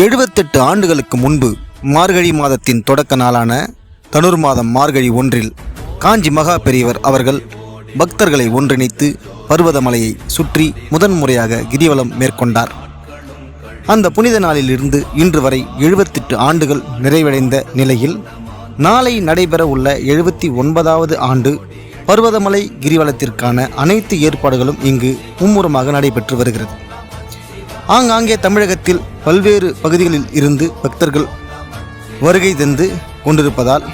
எழுபத்தெட்டு ஆண்டுகளுக்கு முன்பு மார்கழி மாதத்தின் தொடக்க நாளான தனுர் மாதம் மார்கழி ஒன்றில் காஞ்சி மகா பெரியவர் அவர்கள் பக்தர்களை ஒன்றிணைத்து பர்வதமலையை சுற்றி முதன்முறையாக கிரிவலம் மேற்கொண்டார். அந்த புனித நாளிலிருந்து இன்று வரை எழுபத்தெட்டு ஆண்டுகள் நிறைவடைந்த நிலையில் நாளை நடைபெற உள்ள எழுபத்தி ஒன்பதாவது ஆண்டு பர்வதமலை கிரிவலத்திற்கான அனைத்து ஏற்பாடுகளும் இங்கு மும்முரமாக நடைபெற்று வருகிறது. ஆங்காங்கே தமிழகத்தில் பல்வேறு பகுதிகளில் இருந்து பக்தர்கள் வருகை தந்து கொண்டிருப்பதால்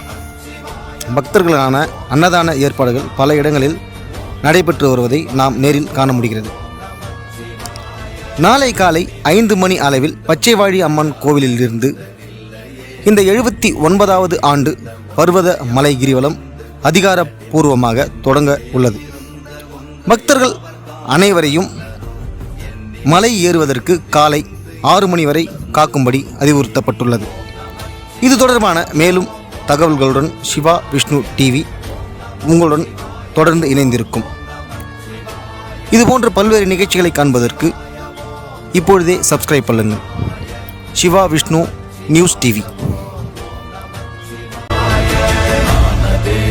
பக்தர்களான அன்னதான ஏற்பாடுகள் பல இடங்களில் நடைபெற்று வருவதை நாம் நேரில் காண முடிகிறது. நாளை காலை ஐந்து மணி அளவில் பச்சைவாழி அம்மன் கோவிலிலிருந்து இந்த எழுபத்தி ஒன்பதாவது ஆண்டு பர்வத மலை கிரிவலம் அதிகாரப்பூர்வமாக தொடங்க உள்ளது. பக்தர்கள் அனைவரையும் மலை ஏறுவதற்கு காலை ஆறு மணி வரை காக்கும்படி அறிவுறுத்தப்பட்டுள்ளது. இது தொடர்பான மேலும் தகவல்களுடன் சிவா விஷ்ணு டிவி உங்களுடன் தொடர்ந்து இணைந்திருக்கும். இதுபோன்ற பல்வேறு நிகழ்ச்சிகளை காண்பதற்கு இப்பொழுதே சப்ஸ்கிரைப் பண்ணுங்கள். Siva Vishnu news TV